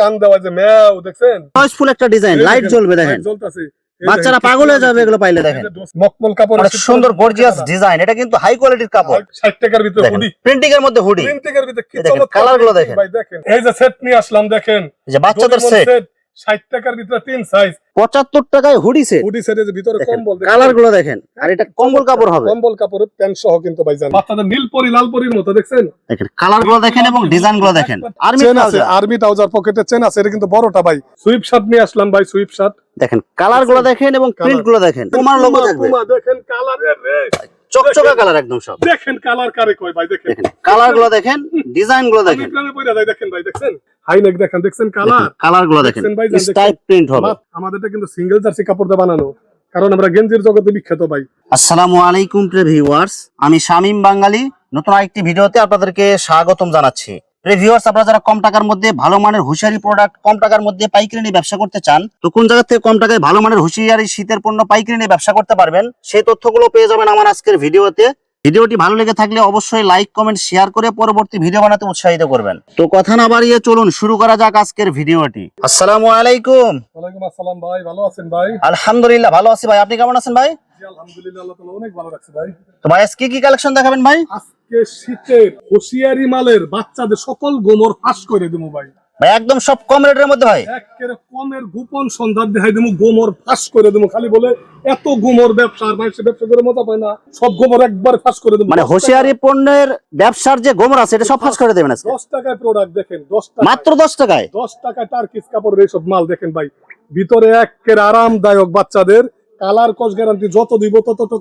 কান দেওয়া যে ম্যাও দেখছেন? ফুল একটা ডিজাইন লাইট জ্বলবে দেখেন জ্বলতাছে। বাচ্চারা পাগল হয়ে যাবে এগুলো পাইলে দেখেন। মকমল কাপড় মানে সুন্দর গর্জিয়াস ডিজাইন এটা কিন্তু হাই কোয়ালিটির কাপড়। ষাট টাকার ভিতরে হুডি প্রিন্টিং এর মধ্যে হুডি প্রিন্টিং এর ভিতরে কি চমৎকার কালারগুলো দেখেন। ভাই দেখেন। এই যে সেট নিয়ে আসলাম দেখেন। এই যে বাচ্চাদের সেট ষাট টাকার ভিতরে তিন সাইজ পঁচাত্তর টাকায় হুডি সেট হুডি সেটের ভিতরে কম্বল দেখেন। কালারগুলো দেখেন। আর এটা কম্বল কাপড় হবে। কম্বল প্যান্ট সহ কিন্তু বাচ্চাদের নীল পরি লাল পরির মতো দেখছেন? দেখেন কালারগুলো দেখেন এবং ডিজাইনগুলো দেখেন। আর্মি চেন আছে আর্মি ট্রাউজার পকেটে চেন আছে এটা কিন্তু বড়টা ভাই। সুইপ শার্ট নিয়ে আসলাম ভাই সুইপ শার্ট দেখেন কালারগুলো দেখেন এবং প্রিন্টগুলো দেখেন। তোমার লোগো দেখেন কালারের রে চকচকা কালার একদম সব। দেখেন কালার কারে কয় ভাই দেখেন। কালারগুলো দেখেন ডিজাইনগুলো দেখেন। দেখেন ভাই দেখেন। হাই নেক দেখেন দেখছেন কালার কালারগুলো দেখেন। স্টাইপ প্রিন্ট হবে। আমাদেরটা কিন্তু সিঙ্গেল জার্সি কাপড় দিয়ে বানানো। কারণ আমরা গেঞ্জির জগতে বিখ্যাত ভাই। আসসালামু আলাইকুম প্রিয় ভিউয়ার্স আমি শামীম বাঙালি। নতুন আরেকটি ভিডিওতে আপনাদেরকে স্বাগতম জানাচ্ছি। প্রিয় ভিউয়ার্স আপনারা যারা কম টাকার মধ্যে ভালো মানের হুঁশিয়ারি প্রোডাক্ট কম টাকার মধ্যে পাইকারি নিয়ে ব্যবসা করতে চান, তো কোন জায়গা থেকে কম টাকায় ভালো মানের হুঁশিয়ারি শীতের পণ্য পাইকারি নিয়ে ব্যবসা করতে পারবেন, সেই তথ্যগুলো পেয়ে যাবেন আমার আজকের ভিডিওতে। ভিডিওটি ভালো লেগে থাকলে অবশ্যই লাইক কমেন্ট শেয়ার করে পরবর্তী ভিডিও বানাতে উৎসাহিত করবেন। তো কথা না বাড়িয়ে চলুন শুরু করা যাক আজকের ভিডিওটি আসসালামু আলাইকুম। ওয়ালাইকুম আসসালাম ভাই ভালো আছেন ভাই? আলহামদুলিল্লাহ ভালো আছি ভাই। আপনি কেমন আছেন ভাই? জি আলহামদুলিল্লাহ আল্লাহ তাআলা অনেক ভালো রাখছে ভাই। তো ভাই আজকে কি কালেকশন দেখাবেন ভাই? আজকে শীতের হুঁশিয়ারি মালের বাচ্চাদের সকল গোমর ফাঁস করে দেবো ভাই। ভাই একদম সব কম রেটের মধ্যে ভাই। একেবারে কমের গোপন সন্ধান দেখাই দেবো গোমর ফাঁস করে দেবো খালি বলে এত গোমর ব্যবসা আর মানুষের ব্যবসা করে মজা পায় না সব গোমর একবার ফাঁস করে দেবো মানে হোশিয়ারি পণ্যের ব্যবসার যে গোমর আছে এটা সব ফাঁস করে দেবেন আজকে। দশ টাকায় প্রোডাক্ট দেখেন দশ টাকা মাত্র দশ টাকায়? দশ টাকায় তার টার্কিস কাপড়ের এইসব মাল দেখেন ভাই। ভিতরে একের আরামদায়ক বাচ্চাদের কালার কস গ্যারান্টি যত দিব তত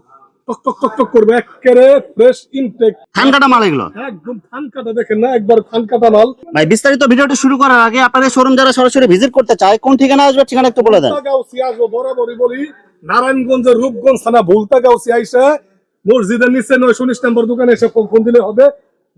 টক টক টক টক টক করবে একেবারে ফ্রেশ ইনটেক ঠান্ডাটা মাল এগুলো? একদম ফানকাটা দেখেন না একবার ফানকাটা মাল। ভাই বিস্তারিত ভিডিওটি শুরু করার আগে আপনাদের শোরুম যারা সরাসরি ভিজিট করতে চায় কোন ঠিকানা আসবে ঠিকানা একটু বলে দেন। গাউসি আসব বরাবরই বলি নারায়ণগঞ্জের রূপগঞ্জ থানা ভুলতা গাউসি আইসা মসজিদের নিচে নয়শো উনিশ নম্বর দোকানে এসে ফোন দিলে হবে।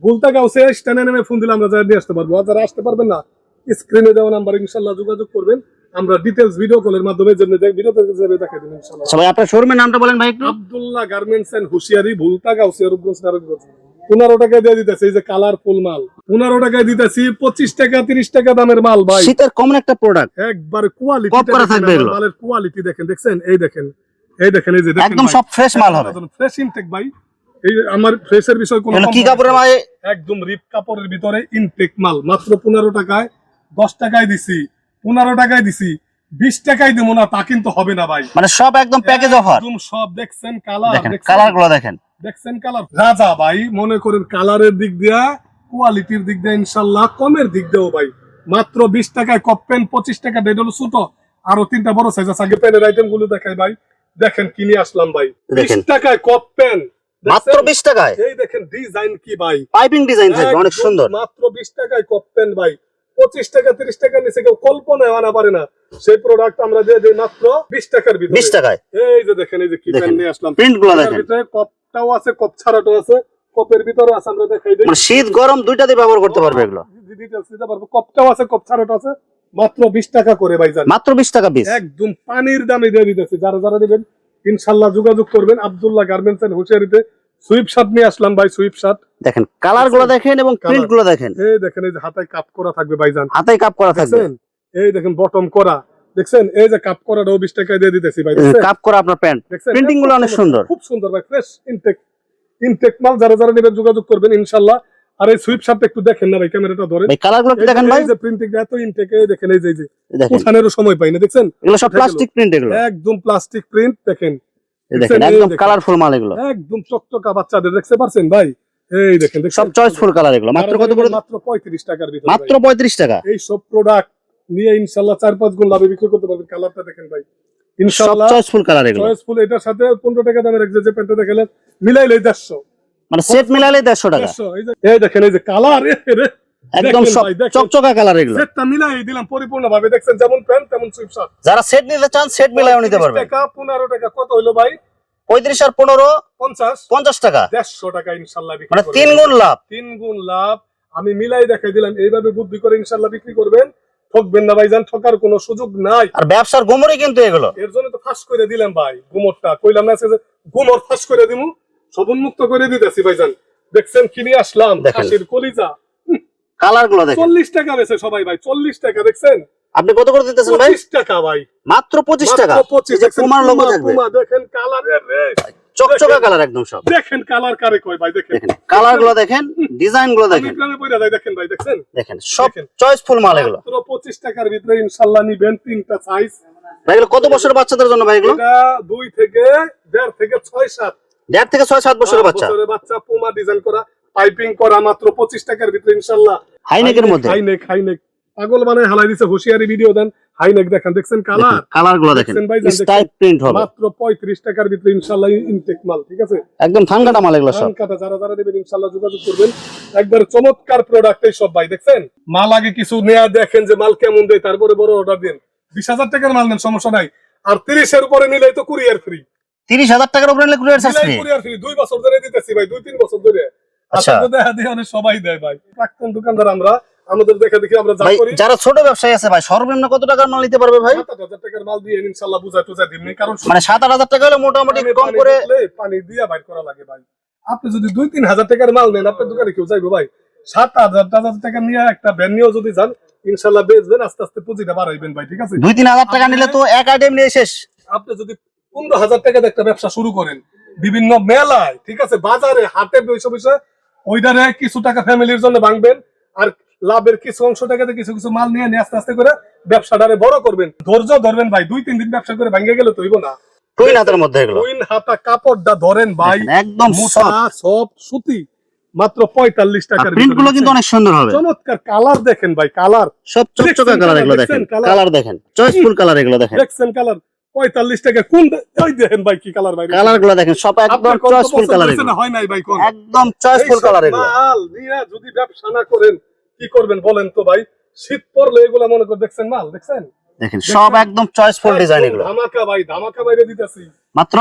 ভুলতা গাউসি স্ট্যান্ডে নেমে ফোন দিলে আমরা নিয়ে আসতে পারব। আর যারা আসতে পারবেন না স্ক্রিনে দেওয়া নাম্বার ইনশাল্লাহ যোগাযোগ করবেন। আমরা ডিটেলস ভিডিও কলের মাধ্যমে যেমনি ভিডিও যাবে দেখাই দেবেন ইনশাল্লাহ আচ্ছা ভাই আপনার শোরুমের নামটা বলেন ভাই একটু। Abdullah garments and Hushiyari Bhulta Gausia Rupganj Narayanganj. পনেরো টাকায় দিয়ে দিতেছে এই যে কালারফুল মাল। পনেরো টাকায় দিতেছি পঁচিশ টাকা তিরিশ টাকা দামের মাল ভাই। শীতের কমন একটা প্রোডাক্ট একবার কোয়ালিটি করা থাকবে। মালের কোয়ালিটি দেখেন দেখছেন? এই দেখেন এই দেখেন এই যে একদম সব ফ্রেশ মাল হবে। ফ্রেশ ইনটেক ভাই। এই আমার ফ্রেশের বিষয় কোনো কি কাপড়ের ভাই একদম রিপ কাপড়ের ভিতরে ইনটেক মাল। মাত্র পনেরো টাকায় দশ টাকায় দিছি। পনেরো টাকায় দিছি বিশ টাকায় দিব না তা কিন্তু হবে না ভাই। মানে সব একদম প্যাকেজ অফার একদম সব দেখছেন কালার কালারগুলো দেখেন। দেখছেন কালার রাজা ভাই মনে করেন কালারের দিক দিয়া কোয়ালিটির দিক দিয়ে ইনশাল্লাহ কমের দিক দিয়েও ভাই। মাত্র বিশ টাকায় কপ পেন পঁচিশ টাকা দেড় হলো ছোট। আরও তিনটা বড় সাইজ আছে আগে পেনের আইটেমগুলো দেখাই ভাই। দেখেন কিনে আসলাম ভাই। বিশ টাকায় কপ পেন মাত্র বিশ টাকায়? এই দেখেন ডিজাইন কি ভাই? পাইপিং ডিজাইন থাকবে অনেক সুন্দর। মাত্র বিশ টাকায় কপ পেন ভাই। পঁচিশ টাকা তিরিশ টাকা নিচে কেউ কল্পনায় আনা পারে না। সেই প্রোডাক্ট আমরা দিয়ে দিই মাত্র বিশ টাকার ভিতরে। বিশ টাকায়? এই যে দেখেন এই যে কি দেখেন। নিয়ে আসলাম। প্রিন্টগুলো দেখেন। ভিতরে কপটাও আছে কপ ছাড়াটাও আছে কপের ভিতরে আছে আমরা দেখাই দিই। মানে শীত গরম দুইটাতে ব্যবহার করতে পারবে এগুলো? ডিটেইলস দিতে পারব। কপটাও আছে কপ ছাড়াটাও আছে। মাত্র বিশ টাকা করে ভাইজান। মাত্র বিশ টাকা পিস একদম পানির দামে দিয়ে দিতেছি। যারা যারা নেবেন ইনশাল্লাহ যোগাযোগ করবেন। আবদুল্লাহ গার্মেন্টস এন্ড হুশিয়ারিতে সুইপ শার্ট নিয়ে আসলাম ভাই সুইপ শার্ট। দেখেন কালারগুলো দেখেন এবং প্রিন্টগুলো দেখেন। এই দেখেন এই যে হাতায় কাপ করা থাকবে ভাইজান। হাতায় কাপ করা থাকবে। এই দেখেন বটম করা। দেখছেন? এই যে কাপ করাটাও বিশ টাকায় দিয়ে দিতেছি ভাই? কাপ করা আপনার প্যান্ট প্রিন্টিংগুলো অনেক সুন্দর। খুব সুন্দর ভাই ফ্রেশ ইনটেক ইনটেক মাল। যারা যারা নেবেন যোগাযোগ করবেন ইনশাল্লাহ। আর এই সুইপ শার্টটা একটু দেখেন না ভাই ক্যামেরাটা ধরেন। ভাই কালারগুলো একটু দেখেন ভাই। এই যে প্রিন্টিং এত ইনটেক এই দেখেন এই যে এই যে। উঠানেরও সময় পাই না দেখছেন? এগুলো সব প্লাস্টিক প্রিন্ট এগুলো। একদম প্লাস্টিক প্রিন্ট দেখেন। এই দেখেন একদম। কালারফুল মাল এগুলো। একদম চকচকা বাচ্চাদের দেখতে পারছেন ভাই? এই দেখেন সব চয়েসফুল কালার এগুলো। মাত্র কত করে মাত্র পঁয়ত্রিশ টাকার ভিতরে মাত্র পঁয়ত্রিশ টাকা? এই সব প্রোডাক্ট নিয়ে ইনশাল্লাহ চার পাঁচ গুণ লাভে বিক্রি করতে পারবেন। কালারটা দেখেন ভাই। সব ইনশাল্লাহ চয়েসফুল কালার এগুলো। চয়েসফুল এটার সাথে পনেরো টাকা দামের এক যে প্যান্টটা দেখালেন মিলাইলে দেড়শো। মানে সেট মিলালে দেড়শো টাকা। এই দেখেন এই যে কালার একদম চকচকা কালার এগুলো। সেটটা মিলাই দিলাম পরিপূর্ণ ভাবে দেখছেন যেমন প্যান্ট তেমন সুইপ শার্ট যারা সেট নিতে চান সেট মিলাও নিতে পারবেন। টাকা পনেরো টাকা কত হইল ভাই? পঁয়ত্রিশ আর পনেরো পঞ্চাশ। পঞ্চাশ টাকা। দেড়শো টাকা ইনশাল্লাহ মানে তিন গুণ লাভ। তিন গুণ লাভ। আমি মিলাই দেখাই দিলাম এইভাবে বুদ্ধি করে ইনশাল্লাহ বিক্রি করবেন। ঠকবেন না ভাইজান ঠকার কোনো সুযোগ নাই। আর ব্যবসার গোমরই কিন্তু এগুলো। এর জন্য তো ফাঁস করে দিলাম ভাই গুমরটা। কইলাম না গুমর ফাঁস করে দিমু সব উন্মুক্ত করে দিতেছি ভাইজান। দেখছেন কিনে আসলাম। খাসির কলিজা। কালারগুলো দেখেন। চল্লিশ টাকা বেছে সবাই ভাই চল্লিশ টাকা দেখছেন? আপনি কত করে দিতেছেন ভাই? পঁচিশ টাকা ভাই। মাত্র পঁচিশ টাকা। মাত্র 25 এই যে পুমার লোগো থাকবে পুমা, দেখেন কালারের রে চকচকা কালার একদম সব। দেখেন কালার কারে কয় ভাই দেখেন। কালারগুলো দেখেন ডিজাইনগুলো দেখেন। যাই দেখেন ভাই দেখছেন দেখেন সব দেখেন। চয়েসফুল মাল এগুলো। টাকার ভিতরে ইনশাল্লাহ নিবেন তিনটা সাইজ ভাই এগুলো কত বছরের বাচ্চাদের জন্য ভাই এগুলো? এটা দুই থেকে দেড় থেকে ছয় সাত। দেড় থেকে ছয় সাত বছরের বাচ্চা। বছরের বাচ্চা পুমা ডিজাইন করা পাইপিং করা মাত্র পঁচিশ টাকার ভিতরে ইনশাল্লাহ হাইনেকের মধ্যে? High neck high neck. পাগল মানে হালাই দিছে হুশিয়ারি ভিডিও দেন হাইনেক দেখেন দেখছেন কালার কালারগুলো দেখেন? স্টাইপ প্রিন্ট হবে। মাত্র পঁয়ত্রিশ টাকার ভিতরে ইনশাল্লাহ ইনটেক মাল ঠিক আছে? একদম ঠান্ডাটা মাল এগুলো সব। কাটা যারা যারা নেবেন ইনশাল্লাহ যোগাযোগ করবেন। একবার চমৎকার প্রোডাক্ট এই সব ভাই দেখছেন? মাল আগে কিছু নেয়া দেখেন যে মাল কেমন দেয় তারপরে বড় অর্ডার দিন। বিশ হাজার টাকার মাল নেন সমস্যা নাই। আর তিরিশের উপরে নিলেই তো কুরিয়ার ফ্রি তিরিশ হাজার টাকার উপরে নিলে কুরিয়ার ফ্রি কুরিয়ার ফ্রি দুই বছর ধরে দিতেছি ভাই দুই তিন বছর ধরে। আচ্ছা। দেখা দেখে অনেক সবাই দেয় ভাই। প্রাক্তন দোকানদার আমরা আমাদের দেখা দেখি আমরা যা করি। যারা ছোট ব্যবসায়ী আছে ভাই সর্বনিম্ন কত টাকার মাল নিতে পারবে ভাই? সাত আট হাজার টাকার মাল দিয়ে ইনশাল্লাহ বুঝা টুজা কারণ মানে সাত আট হাজার টাকা হলে মোটামুটি কম করে পানি দিয়া বাইর করা লাগে ভাই। আপনি যদি দুই তিন হাজার টাকার মাল নেন আপনার দোকানে কেউ যাইবো ভাই। সাত হাজার হাজার টাকা নিয়ে একটা ভ্যান নিয়েও যদি যান ইনশাল্লাহ বেচবেন আস্তে আস্তে পুঁজিটা বাড়াইবেন ভাই ঠিক আছে? দুই তিন হাজার টাকা নিলে তো এক আইটেম নিয়ে শেষ। আপনি যদি পনেরো হাজার টাকা দিয়ে একটা ব্যবসা শুরু করেন বিভিন্ন মেলায় ঠিক আছে? বাজারে হাটে বসে বসে ওইটারে কিছু টাকা ফ্যামিলির জন্য ভাঙবেন আর লাভের কিছু অংশ টাকাতে কিছু কিছু মাল নিয়ে আস্তে আস্তে করে ব্যবসাটারে বড় করবেন। ধৈর্য ধরবেন ভাই দুই তিন দিন ব্যবসা করে ভাঙে গেলে তো হইব না। টুইন হাতের মধ্যে এগুলো। কুইন হাতা কাপড়টা ধরেন ভাই একদম মোটা সব সুতি মাত্র পঁয়তাল্লিশ টাকার প্রিন্টগুলো কিন্তু অনেক সুন্দর হবে। চমৎকার কালার দেখেন ভাই কালার সব চকচকা কালার এগুলো দেখেন। কালার দেখেন চয়েসফুল কালার এগুলো দেখেন। দেখছেন কালার পঁয়তাল্লিশ টাকা কোন ওই দেখেন ভাই কি কালার ভাই? কালারগুলো দেখেন সব একদম চয়েসফুল কালার হয়েছে এগুলো। না হয় নাই ভাই একদম চয়েসফুল কালার এগুলো। যদি ব্যবসা না করেন কি করবেন বলেন তো ভাই? শীত পড়লে এগুলা মনে করে দেখছেন মাল দেখছেন? দেখেন সব একদম চয়েসফুল ডিজাইন এগুলো। ধামাকা ভাই ধামাকা বাইরে দিতেছি। মাত্র?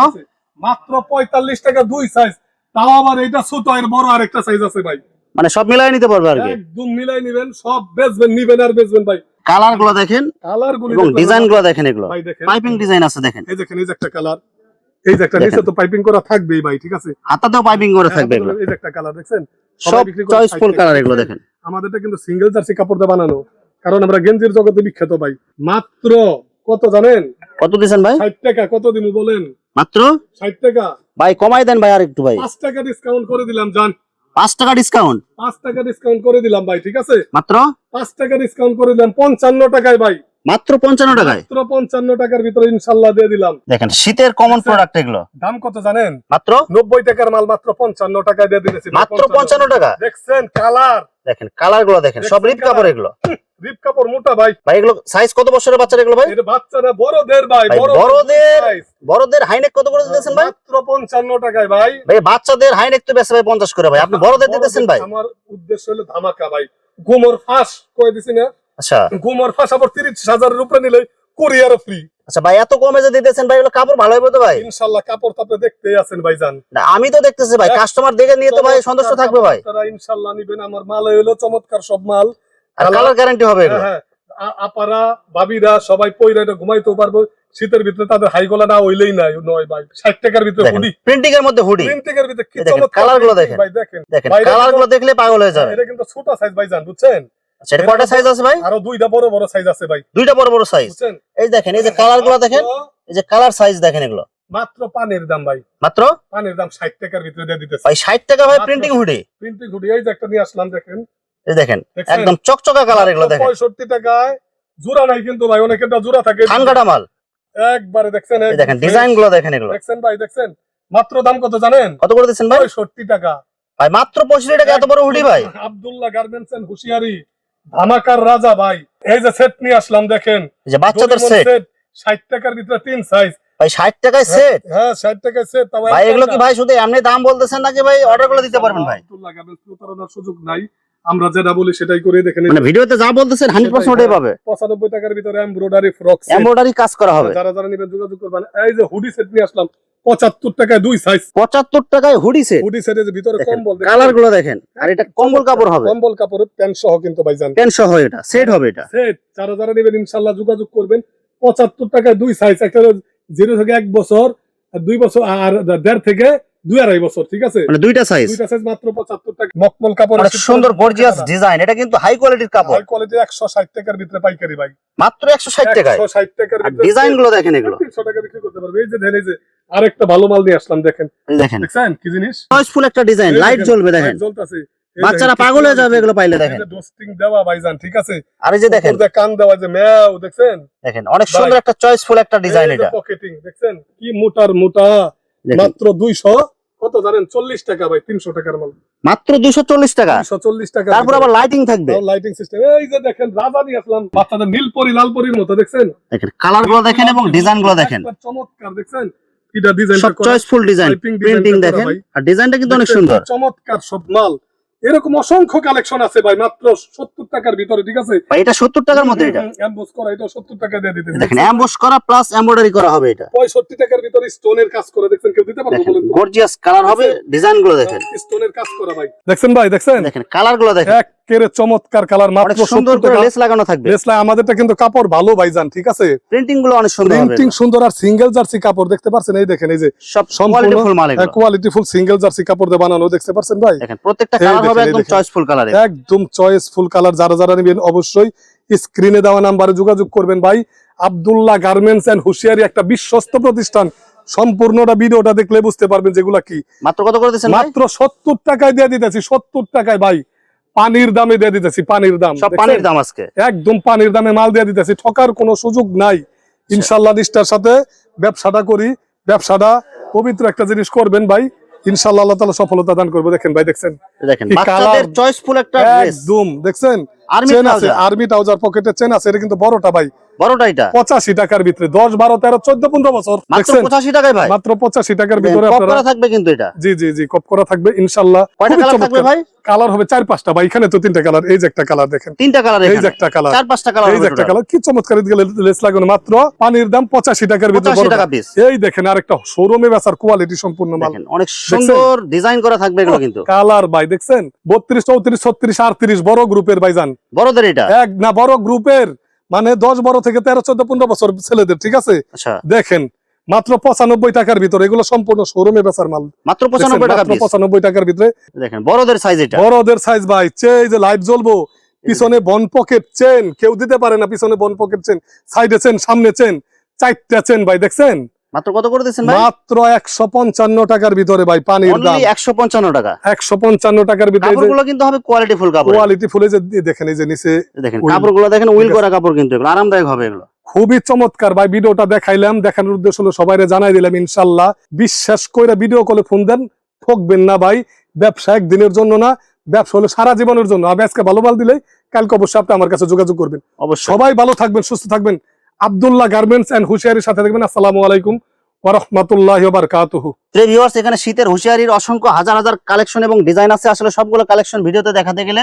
মাত্র পঁয়তাল্লিশ টাকা দুই সাইজ তাও আবার এটা ছোট এর বড় আর একটা সাইজ আছে ভাই। মানে সব মিলাই নিতে পারবে আর কি? একদম মিলাই নিবেন সব বেচবেন নিবেন আর বেচবেন ভাই। কালারগুলো দেখেন কালারগুলো এবং ডিজাইনগুলো দেখেন এগুলো। ভাই দেখেন। পাইপিং ডিজাইন আছে দেখেন। এই দেখেন এই যে একটা কালার এই যে একটা নিচে তো পাইপিং করা থাকবেই ভাই ঠিক আছে? হাতাতেও পাইপিং করে থাকবে এগুলো। এই যে একটা কালার দেখছেন? সব চয়েসফুল কালার এগুলো দেখেন। আমাদেরটা কিন্তু সিঙ্গেল জার্সি কাপড় দিয়ে বানানো। কারণ আমরা গেঞ্জির জগতে বিখ্যাত ভাই। মাত্র কত জানেন? কত দিচ্ছেন ভাই? ষাট টাকা কত দিন বলেন? মাত্র? ষাট টাকা। ভাই কমাই দেন ভাই আর একটু ভাই। পাঁচ টাকা ডিসকাউন্ট করে দিলাম জান। পাঁচ টাকা ডিসকাউন্ট পাঁচ টাকা ডিসকাউন্ট করে দিলাম ভাই ঠিক আছে? মাত্র? পাঁচ টাকা ডিসকাউন্ট করে দিলাম পঞ্চান্ন টাকায় ভাই। মাত্র পঞ্চান্ন টাকায়। মাত্র পঞ্চান্ন টাকার ভিতরে ইনশাল্লাহ দিয়ে দিলাম। দেখেন শীতের কমন প্রোডাক্ট এগুলো। দাম কত জানেন? মাত্র? নব্বই টাকার মাল মাত্র পঞ্চান্ন টাকায় দিয়ে দিতেছি। মাত্র পঞ্চান্ন। টাকা? দেখছেন কালার? দেখেন কালারগুলো দেখেন সব রিপ কাপড় এগুলো। রিপ কাপড় মোটা ভাই। ভাই এগুলো সাইজ কত বছরের বাচ্চার এগুলো ভাই? বাচ্চারা বড়দের ভাই বড়দের বড়দের হাইনেক কত করে দিতেছেন ভাই? মাত্র টাকায় ভাই। ভাই বাচ্চাদের হাইনেক তো বেশি ভাই পঞ্চাশ করে ভাই। আপনি বড়দের দিতেছেন ভাই? আমার উদ্দেশ্য হলো ধামাকা ভাই। গুমর ফাঁস কয়ে দিছি না। আচ্ছা। গুমর ফাঁস আবার তিরিশ হাজারের উপরে নিলে কুরিয়ার ফ্রি আচ্ছা ভাই এত কমে যে দিতেছেন ভাই এগুলো কাপড় ভালো হবে তো ভাই? ইনশাল্লাহ কাপড় তো আপনি দেখতেই আছেন ভাই জান। না, আমি তো দেখতেছি ভাই কাস্টমার দেখে নিয়ে তো ভাই সন্তুষ্ট থাকবে ভাই। তারা ইনশাল্লাহ নিবেন আমার মাল হলো চমৎকার সব মাল। আর কালার গ্যারান্টি হবে হ্যাঁ, হ্যাঁ। আপারা ভাবিরা সবাই পয়রা এটা ঘুমাইতেও পারব শীতের ভিতরে তাদের হাই গলা না হইলেই নাই নয় ভাই। ষাট টাকার ভিতরে হুডি প্রিন্টিং এর মধ্যে হুডি প্রিন্টিংয়ের ভিতরে কি দেখেন, চমৎকার colour গুলো দেখেন। ভাই দেখেন। কালারগুলো দেখলে পাগল হয়ে যাবে। এটা কিন্তু ছোট সাইজ ভাই জান বুঝছেন? আচ্ছা এটা কয়টা সাইজ আছে ভাই? আরও দুইটা বড় বড় সাইজ আছে ভাই। দুইটা বড় বড় সাইজ এই দেখেন এই যে কালারগুলো দেখেন এই যে কালার সাইজ দেখেন এগুলো। মাত্র পানের দাম ভাই। মাত্র? পানের দাম ষাট টাকার ভিতরে দিয়ে দিতেছে। ভাই ষাট টাকা ভাই প্রিন্টিং হুডি প্রিন্টিং হুডি এই যে একটা নিয়ে আসলাম দেখেন। এই দেখেন একদম চকচকা কালার এগুলো দেখেন। পঁয়ষট্টি টাকায়। জোড়া নাই কিন্তু ভাই অনেকের জোড়া থাকে। ঠান্ডাটা মাল একবারে দেখছেন এই দেখেন ডিজাইনগুলো দেখেন এগুলো। দেখছেন ভাই দেখছেন? মাত্র দাম কত জানেন? কত করে দিচ্ছেন ভাই? পঁয়ষট্টি টাকা। ভাই মাত্র পঁচিশ টাকা এত বড় হুডি ভাই। Abdullah garments and হুশিয়ারি। ধামাকার রাজা ভাই এই যে সেট নিয়ে আসলাম দেখেন। যে বাচ্চাদের সেট ষাট টাকার ভিতরে তিন সাইজ ভাই ষাট টাকায় সেট হ্যাঁ ষাট টাকার সেট ভাই এগুলো কি ভাই শুধু এমনি দাম বলতেছেন নাকি ভাই? অর্ডার করে দিতে পারবেন ভাই? প্রতারণার সুযোগ নাই। আমরা যেটা বলি সেটাই করে দেখেন মানে ভিডিওতে যা বলতেছেন ওটাই পাবে। পঁচানব্বই টাকার ভিতরে এমব্রয়ডারি ফ্রক এমব্রয়ডারি কাজ করা হবে। যারা যারা নিবেন যোগাযোগ করবেন। এই যে হুডি সেট নিয়ে আসলাম পঁচাত্তর টাকায় দুই সাইজ পঁচাত্তর টাকায় হুডি সেট হুডি সেটের ভিতরে কম্বল কালারগুলো দেখেন। আর এটা কম্বল কাপড় হবে। কম্বল কাপড়ের প্যান্ট সহ কিন্তু ভাইজান। প্যান্ট সহ এটা সেট হবে এটা। সেট যারা যারা নেবেন ইনশাল্লাহ যোগাযোগ করবেন। পঁচাত্তর টাকায় দুই সাইজ একটা জিরো থেকে এক বছর আর দুই বছর আর দেড় থেকে দুই আড়াই বছর ঠিক আছে? মানে দুইটা সাইজ দুইটা সাইজ মাত্র পঁচাত্তর টাকা। মকমল কাপড় অনেক সুন্দর গর্জিয়াস ডিজাইন এটা কিন্তু হাই কোয়ালিটির কাপড়। হাই কোয়ালিটি একশো ষাট টাকার ভিতরে পাইকারি ভাই। মাত্র একশো ষাট টাকায়। একশো ষাট টাকার ভিতরে ডিজাইনগুলো দেখেন এগুলো। তিনশো টাকা বিক্রি করতে পারবে। এই যে দেখেন এই আরেকটা ভালো মাল নিয়ে আসলাম দেখেন। দেখেন। দেখছেন কি জিনিস? চয়েসফুল একটা ডিজাইন লাইট জ্বলবে দেখেন। জ্বলতাছে। বাচ্চারা পাগল হয়ে যাবে এগুলো পাইলে দেখেন। ডোস্টিং দেওয়া ভাইজান ঠিক আছে? আর এই যে দেখেন। দিয়ে কান দেওয়া যে ম্যাও দেখছেন? দেখেন অনেক সুন্দর একটা চয়েসফুল একটা ডিজাইন এটা। পকেটিং দেখছেন? কি মোটার মোটা মাত্র দুইশো কত জানেন? চল্লিশ টাকা ভাই তিনশো টাকার মাল। মাত্র দুশো চল্লিশ টাকা। দুইশো চল্লিশ টাকা। তারপর আবার লাইটিং থাকবে। লাইটিং সিস্টেম এই যে দেখেন রাজা নিয়ে আসলাম বাচ্চাদের নীলপরি লালপরির মতো দেখছেন? দেখেন কালারগুলো দেখেন এবং ডিজাইনগুলো দেখেন। চমৎকার দেখছেন? কিটা ডিজাইন সব চয়েসফুল ডিজাইন প্রিন্টিং দেখেন। আর ডিজাইনটা কিন্তু অনেক সুন্দর। চমৎকার সব মাল। এরকম অসংখ্য কালেকশন আছে ভাই মাত্র সত্তর টাকার ভিতরে ঠিক আছে? ভাই, এটা সত্তর টাকার মধ্যে এটা। এমবোস করা এটা সত্তর টাকা দিয়ে দিতে দেখেন অ্যাম্বস করা প্লাস এমব্রয়ডারি করা হবে এটা। পঁয়ষট্টি টাকার ভিতরে স্টোনের কাজ করে দেখছেন কেউ দিতে পারব বলেন গর্জিয়াস কালার হবে ডিজাইনগুলো দেখেন। স্টোনের কাজ করা ভাই। দেখছেন ভাই দেখছেন? দেখেন কালারগুলো দেখেন। চমৎকার কালার মাত্র সুন্দর করে লেস লাগানো থাকবে। বেসলা আমাদেরটা কিন্তু কাপড় ভালো ভাইজান ঠিক আছে? প্রিন্টিংগুলো অনেক সুন্দর প্রিন্টিং সুন্দর আর সিঙ্গেল জার্সি কাপড় দেখতে পাচ্ছেন এই দেখেন এই যে সব মাল এগুলো সিঙ্গেল জার্সি কাপড় দিয়ে বানানো দেখতে পাচ্ছেন ভাই? দেখেন প্রত্যেকটা কালার হবে একদম। চয়েসফুল কালার একদম কালার যারা যারা নেবেন অবশ্যই স্ক্রিনে দেওয়া নাম্বারে যোগাযোগ করবেন ভাই। আব্দুল্লাহ গার্মেন্টস এন্ড হুশিয়ারি একটা বিশ্বস্ত প্রতিষ্ঠান। সম্পূর্ণটা ভিডিওটা দেখলে বুঝতে পারবেন যেগুলা কি। মাত্র কত করে মাত্র সত্তর টাকায় দিয়ে দিতেছি সত্তর টাকায় ভাই। পানির দামে দিয়ে দিতেছি পানির দাম। সব পানির দাম আজকে? একদম পানির দামে মাল দিয়ে দিতেছি ঠকার কোনো সুযোগ নাই। ইনশাল্লাহ নিষ্ঠার সাথে ব্যবসাটা করি ব্যবসাটা পবিত্র একটা জিনিস করবেন ভাই। ইনশাল্লাহ আল্লাহ তালা সফলতা দান করব। দেখেন ভাই দেখছেন? দেখেন? চয়েসফুল একটা একদম দেখছেন? চেন আছে আর্মি ট্রাউজার পকেটে চেন আছে এটা কিন্তু বড়টা ভাই। বড়টা এটা? পঁচাশি টাকার ভিতরে দশ বারো তেরো চোদ্দ পনেরো বছর মাত্র টাকায় ভাই? টাকার ভিতরে আপনারা থাকবে কিন্তু এটা? জি জি জি কপ করা থাকবে ইনশাল্লাহ। কয়টা কালার থাকবে ভাই? কালার হবে চার পাঁচটা ভাই এখানে তো তিনটা কালার এই যে একটা কালার দেখেন। তিনটা কালার এই যে একটা কালার চার পাঁচটা কালার এই যে একটা কালার কি চমৎকার এদিকে লেস লাগানো মাত্র পানির দাম পঁচাশি টাকার ভিতরে। টাকা পিস এই দেখেন আরেকটা শোরুমে বেচার কোয়ালিটি সম্পূর্ণ মাল। দেখেন অনেক সুন্দর ডিজাইন করা থাকবে এগুলো কিন্তু। কালার ভাই দেখছেন? বত্রিশ চৌত্রিশ ছত্রিশ আটত্রিশ বড় গ্রুপের ভাইজান। বড়দের এটা? এক না বড় গ্রুপের মানে দশ বড় থেকে তেরো চোদ্দ পনেরো বছর ছেলেদের ঠিক আছে? আচ্ছা। দেখেন মাত্র পঁচানব্বই টাকার ভিতরে এগুলো সম্পূর্ণ শোরুমে বেচার মাল। মাত্র পঁচানব্বই টাকা পঁচানব্বই টাকার ভিতরে। দেখেন বড়দের সাইজ এটা? বড়দের সাইজ ভাই চে এই যে লাইট জ্বলবো পিছনে বন পকেট চেন কেউ দিতে পারে না পিছনে বন পকেট চেন সাইডে চেন সামনে চেন চারটা চেন ভাই দেখছেন? মাত্র কত করে দিচ্ছেন মাত্র একশো পঞ্চান্ন টাকার ভিতরে ভাই পানির দাম। একশো পঞ্চান্ন টাকা। একশো পঞ্চান্ন টাকার ভিতরে কাপড়গুলো কিন্তু হবে কোয়ালিটি ফুল কাপড় কোয়ালিটি ফুলে যে দেখেন এই যে নিচে দেখেন। কাপড়গুলো দেখেন উইল করা কাপড় কিন্তু এগুলো আরামদায়ক হবে এগুলো। খুবই চমৎকার ভাই ভিডিওটা দেখাইলাম। দেখানোর উদ্দেশ্য হলো সবাই জানাই দিলাম ইনশাল্লাহ। বিশ্বাস করে ভিডিও কলে ফোন দেন ঠকবেন না ভাই। ব্যবসা একদিনের জন্য না ব্যবসা হলো সারা জীবনের জন্য। আমি আজকে ভালো মাল দিলে কালকে অবশ্যই আপনি আমার কাছে যোগাযোগ করবেন। সবাই ভালো থাকবেন সুস্থ থাকবেন। আব্দুল্লাহ গার্মেন্টস এন্ড হুশিয়ারির সাথে দেখবেন, আসসালামু আলাইকুম এখানে শীতের হুশিয়ারির অসংখ্য হাজার হাজার কালেকশন এবং ডিজাইন আছে। আসলে সবগুলো কালেকশন ভিডিওতে দেখাতে গেলে